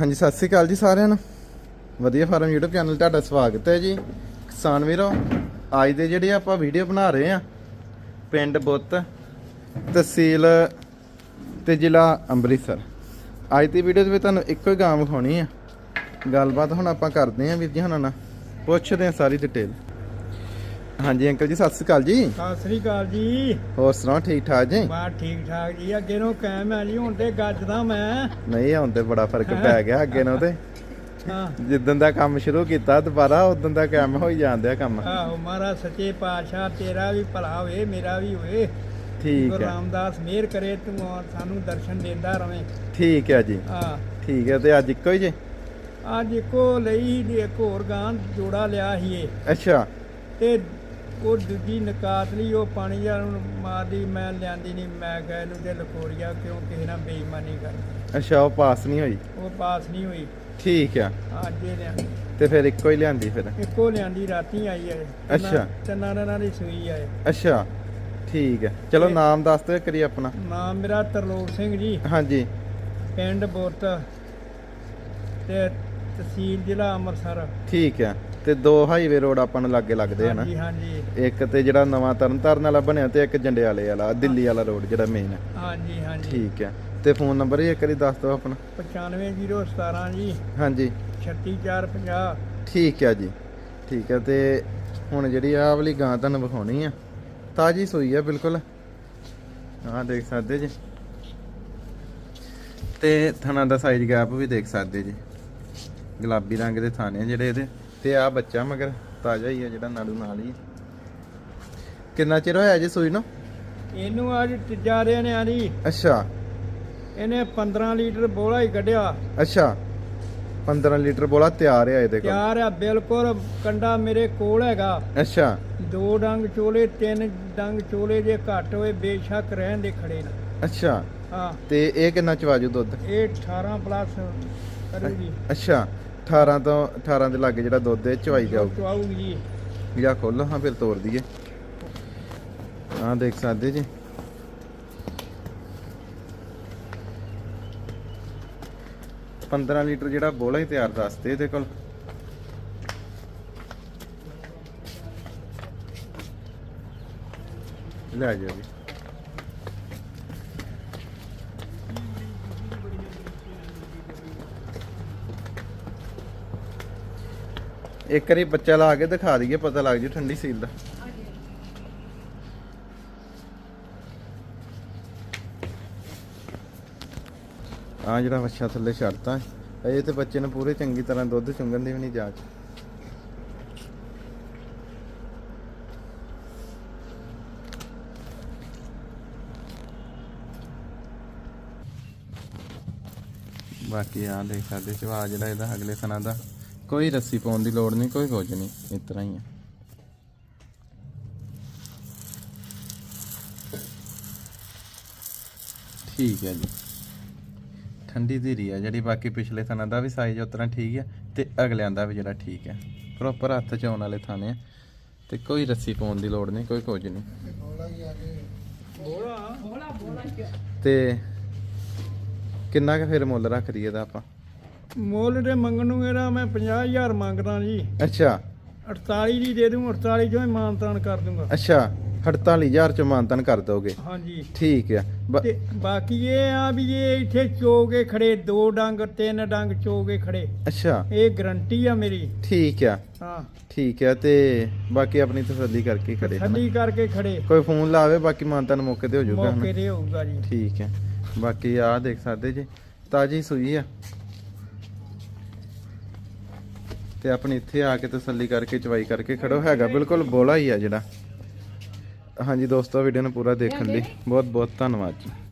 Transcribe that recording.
ਹਾਂਜੀ, ਸਤਿ ਸ੍ਰੀ ਅਕਾਲ ਜੀ ਸਾਰਿਆਂ ਨੂੰ। ਵਧੀਆ ਫਾਰਮ YouTube ਚੈਨਲ ਤੁਹਾਡਾ ਸਵਾਗਤ ਹੈ ਜੀ। ਕਿਸਾਨ ਵੀਰੋ, ਅੱਜ ਦੇ ਜਿਹੜੇ ਆਪਾਂ ਵੀਡੀਓ ਬਣਾ ਰਹੇ ਆ ਪਿੰਡ ਬੁੱਤ, ਤਹਿਸੀਲ ਤੇ ਜ਼ਿਲ੍ਹਾ ਅੰਮ੍ਰਿਤਸਰ। ਅੱਜ ਦੀ ਵੀਡੀਓ ਦੇ ਵਿੱਚ ਤੁਹਾਨੂੰ ਇੱਕੋ ਹੀ ਗਾਂ ਵਿਖਾਉਣੀ ਆ। ਗੱਲਬਾਤ ਹੁਣ ਆਪਾਂ ਕਰਦੇ ਆ ਵੀਰ ਜੀ ਹੁਣਾਂ ਨਾਲ। ਪੁੱਛਦੇ ਆ ਸਾਰੀ ਡਿਟੇਲ ਹਾਂਜੀ ਅੰਕਲ ਜੀ ਸਤਿ ਸ੍ਰੀ ਅਕਾਲ ਜੀ। ਸਤਿ ਸ੍ਰੀ ਅਕਾਲ ਜੀ। ਹੋਰ ਸੁਣਾਓ ਠੀਕ ਠਾਕ ਜੀ? ਬਾ ਠੀਕ ਠਾਕ ਜੀ ਅੱਗੇ ਨੂੰ ਕਾਇਮ ਆ ਜੀ ਹੁਣ ਤੇ ਗੱਜਦਾ ਮੈਂ। ਨਹੀਂ ਹੁਣ ਤੇ ਬੜਾ ਫ਼ਰਕ ਪੈ ਗਿਆ ਅੱਗੇ ਨੂੰ ਤੇ। ਹਾਂ। ਜਿੱਦਣ ਦਾ ਕੰਮ ਸ਼ੁਰੂ ਕੀਤਾ ਦੁਬਾਰਾ ਉਦੋਂ ਦਾ ਕੰਮ ਹੋਈ ਜਾਂਦਿਆ ਕੰਮ। ਆਹੋ ਮਹਾਰਾਜ ਸੱਚੇ ਪਾਤਸ਼ਾਹ ਤੇਰਾ ਵੀ ਭਲਾ ਹੋਵੇ ਮੇਰਾ ਵੀ ਹੋਵੇ। ਠੀਕ ਹੈ। ਰਾਮਦਾਸ ਮਿਹਰ ਕਰੇ ਤੂੰ ਔਰ ਸਾਨੂੰ ਦਰਸ਼ਨ ਦਿੰਦਾ ਰਵੇਂ। ਠੀਕ ਹੈ ਜੀ। ਆ ਠੀਕ ਹੈ ਤੇ ਅੱਜ ਇੱਕੋ ਹੀ ਜੇ? ਅੱਜ ਇੱਕੋ ਲਈ ਇੱਕ ਹੋਰ ਗਾਂ ਜੋੜਾ ਲਿਆ ਸੀ ਇਹ। ਅੱਛਾ। ਤੇ ਉਹ ਦੂਜੀ ਨਕਾਤ ਲਈ ਉਹ ਪਾਣੀ ਜਾਂ ਮਾਰਦੀ ਮੈਂ ਲਿਆਂਦੀ ਨਹੀਂ ਮੈਂ ਗਏ ਨੂੰ ਤੇ ਲਕੋਰੀਆ ਕਿਉਂ ਕਿਸੇ ਨਾਲ ਬੇਈਮਾਨੀ ਕਰ ਅੱਛਾ ਉਹ ਪਾਸ ਨਹੀਂ ਹੋਈ? ਉਹ ਪਾਸ ਨਹੀਂ ਹੋਈ। ਠੀਕ ਆ। ਅੱਜ ਇਹ ਲਿਆਂਦੀ। ਤੇ ਫਿਰ ਇੱਕੋ ਹੀ ਲਿਆਂਦੀ ਫਿਰ? ਇੱਕੋ ਲਿਆਂਦੀ ਰਾਤੀ ਆਈ ਹੈ ਅੱਛਾ। ਤਿੰਨਾਂ ਦਿਨਾਂ ਦੀ ਸੂਈ ਹੈ ਅੱਛਾ ਠੀਕ ਹੈ ਚਲੋ ਨਾਮ ਦੱਸ ਦਿਓ ਕਰੀ ਆਪਣਾ। ਨਾਮ ਮੇਰਾ ਤਰਲੋਕ ਸਿੰਘ ਜੀ। ਹਾਂਜੀ। ਪਿੰਡ ਬੁੱਤ ਤੇ ਤਹਿਸੀਲ ਜ਼ਿਲ੍ਹਾ ਅੰਮ੍ਰਿਤਸਰ। ਠੀਕ ਹੈ ਤੇ ਦੋ ਹਾਈਵੇ ਰੋਡ ਆਪਾਂ ਨੂੰ ਲਾਗੇ ਲੱਗਦੇ ਆ ਨਾ। ਹਾਂਜੀ ਹਾਂਜੀ। ਇੱਕ ਤੇ ਜਿਹੜਾ ਨਵਾਂ ਤਰਨਤਾਰਨ ਵਾਲਾ ਬਣਿਆ ਤੇ ਇੱਕ ਜੰਡਿਆਲੇ ਵਾਲਾ ਦਿੱਲੀ ਵਾਲਾ ਰੋਡ ਜਿਹੜਾ ਮੇਨ ਹੈ ਹਾਂਜੀ ਹਾਂਜੀ। ਠੀਕ ਹੈ ਤੇ ਫੋਨ ਨੰਬਰ ਹੀ ਇੱਕ ਵਾਰੀ ਦੱਸ ਦਿਓ ਆਪਣਾ। 95017 ਜੀ। ਹਾਂਜੀ। 36450 ਠੀਕ ਹੈ ਜੀ। ਠੀਕ ਹੈ ਤੇ ਹੁਣ ਜਿਹੜੀ ਆਹ ਵਾਲੀ ਗਾਂ ਤੁਹਾਨੂੰ ਵਿਖਾਉਣੀ ਆ ਤਾਜੀ ਸੂਈ ਆ ਬਿਲਕੁਲ। ਆਹ ਦੇਖ ਸਕਦੇ ਜੀ। ਤੇ ਥਣਾ ਦਾ ਸਾਈਜ਼ ਗੈਪ ਵੀ ਦੇਖ ਸਕਦੇ ਜੀ। ਗੁਲਾਬੀ ਰੰਗ ਦੇ ਥਾਣੇ ਜਿਹੜੇ ਇਹਦੇ। ਤੇ ਆ ਬੱਚਾ ਮਗਰ ਤਾਜ਼ਾ ਹੀ ਆ ਜਿਹੜਾ ਨਾੜੂ ਨਾਲ ਹੀ। ਕਿੰਨਾ ਚਿਰ ਹੋਇਆ ਜੀ ਸੂਈ ਨੂੰ? ਇਹਨੂੰ ਅੱਜ ਤੀਜਾ ਰਿਆ ਨੇ ਆਲੀ ਅੱਛਾ। ਇਹਨੇ 15 ਲੀਟਰ ਬੋਲਾ ਹੀ ਕੱਢਿਆ। ਅੱਛਾ। 15 ਲੀਟਰ ਬੋਲਾ ਤਿਆਰ ਆ ਇਹਦੇ ਕੋਲ। ਤਿਆਰ ਆ ਬਿਲਕੁਲ ਕੰਡਾ ਮੇਰੇ ਕੋਲ ਹੈਗਾ। ਅੱਛਾ। ਦੋ ਡੰਗ ਚੋਲੇ ਤਿੰਨ ਡੰਗ ਚੋਲੇ ਜੇ ਘੱਟ ਹੋਏ ਬੇਸ਼ੱਕ ਰਹਿਣ ਦੇ ਖੜੇ ਨਾ। ਅੱਛਾ। ਹਾਂ। ਤੇ ਇਹ ਕਿੰਨਾ ਚਵਾਜੂ ਦੁੱਧ? ਇਹ 18 ਪਲੱਸ ਕਰੂਗੀ। ਅੱਛਾ। 18 ਤੋਂ 18 ਦੇ ਲਾਗੇ ਜਿਹੜਾ ਦੁੱਧ ਇਹ ਚਵਾਈ ਜਾਊ। ਚਵਾਊਗੀ ਜੀ। ਜਾਂ ਖੋਲੋ ਹਾਂ ਫਿਰ ਤੋੜ ਦਈਏ। ਆਹ ਦੇਖ ਸਕਦੇ ਜੀ। ਪੰਦਰਾਂ ਲੀਟਰ ਜਿਹੜਾ ਬੋਲਾ ਹੀ ਤਿਆਰ ਦੱਸਦੇ ਇਹਦੇ ਕੋਲ। ਲੈ ਜਾਓ ਜੀ। ਇੱਕ ਵਾਰੀ ਬੱਚਾ ਲਾ ਕੇ ਦਿਖਾ ਦਈਏ, ਪਤਾ ਲੱਗ ਜੂ ਠੰਡੀ ਸੀਲ ਦਾ। ਆ ਜਿਹੜਾ ਬੱਚਾ ਥੱਲੇ ਛੱਡਤਾ, ਇਹ ਤੇ ਬੱਚੇ ਨੂੰ ਪੂਰੇ ਚੰਗੀ ਤਰ੍ਹਾਂ ਦੁੱਧ ਚੁੰਗਣ ਦੀ ਵੀ ਨਹੀਂ ਜਾਚ। ਬਾਕੀ ਆ ਦੇਖ ਸਕਦੇ ਚਵਾ ਜਿਹੜਾ ਇਹਦਾ ਅਗਲੇ ਸਨਾ ਦਾ। ਕੋਈ ਰੱਸੀ ਪਾਉਣ ਦੀ ਲੋੜ ਨਹੀਂ, ਕੋਈ ਕੁਝ ਨਹੀਂ ਇਸ ਤਰ੍ਹਾਂ ਹੀ ਆ। ਠੀਕ ਹੈ ਜੀ। ਠੰਡੀ ਧੀਰੀ ਆ ਜਿਹੜੀ, ਬਾਕੀ ਪਿਛਲੇ ਥਾਨਾਂ ਦਾ ਵੀ ਸਾਈਜ਼ ਉਤਰਾ ਠੀਕ ਹੈ ਤੇ ਅਗਲਿਆਂ ਦਾ ਵੀ ਜਿਹੜਾ ਠੀਕ ਹੈ ਪ੍ਰੋਪਰ ਹੱਥ ਚ ਆਉਣ ਵਾਲੇ ਥਾਣੇ ਆ ਤੇ ਕੋਈ ਰੱਸੀ ਪਾਉਣ ਦੀ ਲੋੜ ਨਹੀਂ, ਕੋਈ ਕੁਝ ਨਹੀਂ। ਤੇ ਕਿੰਨਾ ਕੁ ਫਿਰ ਮੁੱਲ ਰੱਖ ਦਈਏ ਦਾ ਆਪਾਂ? ਮੁੱਲ ਦੇ ਮੰਗਣ ਨੂੰ ਇਹਦਾ ਮੈਂ 50000 ਮੰਗਦਾ ਜੀ। ਅੱਛਾ। 48 ਦੀ ਦੇ ਦੂੰ 48 ਚੋਂ ਹੀ ਮਾਨਤਾਨ ਕਰ ਦੂੰਗਾ। ਅੱਛਾ 48000 ਚ ਮਾਨਤਨ ਕਰ ਦੋਗੇ? ਹਾਂਜੀ। ਠੀਕ ਆ। ਬ- ਤੇ ਬਾਕੀ ਇਹ ਆ ਵੀ ਇਹ ਇੱਥੇ ਚੋਗੇ ਖੜੇ ਦੋ ਡੰਗ ਤਿੰਨ ਡੰਗ ਚੋਗੇ ਖੜੇ। ਅੱਛਾ। ਇਹ ਗਰੰਟੀ ਆ ਮੇਰੀ। ਠੀਕ ਆ। ਹਾਂ। ਠੀਕ ਆ ਤੇ ਬਾਕੀ ਆਪਣੀ ਤਸੱਲੀ ਕਰਕੇ ਖੜੇ ਹਨਾ। ਠੰਡੀ ਕਰਕੇ ਖੜੇ। ਕੋਈ ਫੋਨ ਲਾਵੇ ਬਾਕੀ ਮਾਨਤਨ ਮੌਕੇ ਤੇ ਹੋ ਜਾਊਗਾ ਮੌਕੇ ਤੇ ਹੋਊਗਾ ਜੀ। ਠੀਕ ਹੈ ਬਾਕੀ ਆ ਦੇਖ ਸਕਦੇ ਜੀ। ਤਾਜੀ ਸੂਈ ਆ। ਤੇ ਆਪਣੀ ਇੱਥੇ ਆ ਕੇ ਤਸੱਲੀ ਕਰਕੇ ਚਵਾਈ ਕਰਕੇ ਖੜੋ। ਹੈਗਾ ਬਿਲਕੁਲ ਬੋਲਾ ਹੀ ਆ ਜਿਹੜਾ। ਹਾਂਜੀ ਦੋਸਤੋ ਵੀਡੀਓ ਨੂੰ ਪੂਰਾ ਦੇਖਣ ਲਈ ਬਹੁਤ ਬਹੁਤ ਧੰਨਵਾਦ ਜੀ।